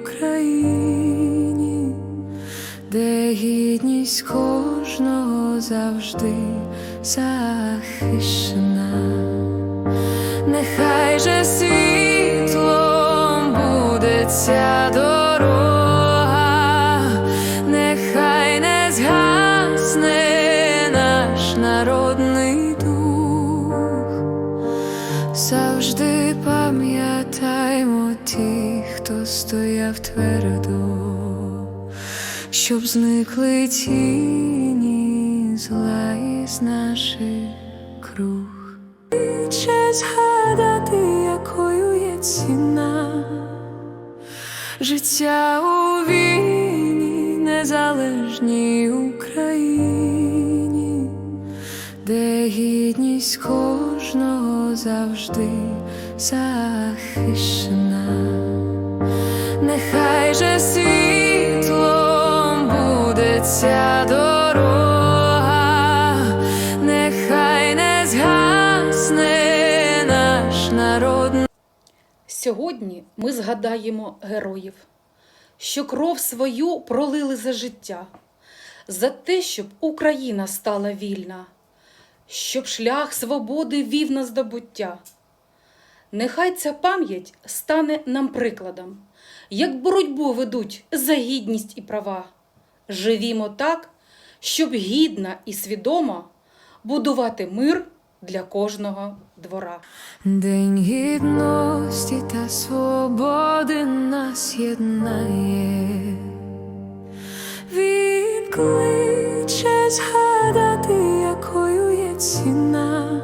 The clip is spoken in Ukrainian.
Україні, де гідність кожного завжди захищена, нехай же світлом буде ця дорога, нехай не згасне наш народний дух, завжди пам'ятаймо ті хто стояв твердо, щоб зникли тіні зла із наших круг. Чи згадати, якою є ціна життя у війні, незалежній Україні, де гідність кожного завжди захищена. Нехай же світлом буде ця дорога, нехай не згасне наш народ. Сьогодні ми згадаємо героїв, що кров свою пролили за життя, за те, щоб Україна стала вільна, щоб шлях свободи вів на здобуття. Нехай ця пам'ять стане нам прикладом, як боротьбу ведуть за гідність і права. Живімо так, щоб гідно і свідомо будувати мир для кожного двора. День гідності та свободи нас єднає. Він кличе згадати, якою є ціна.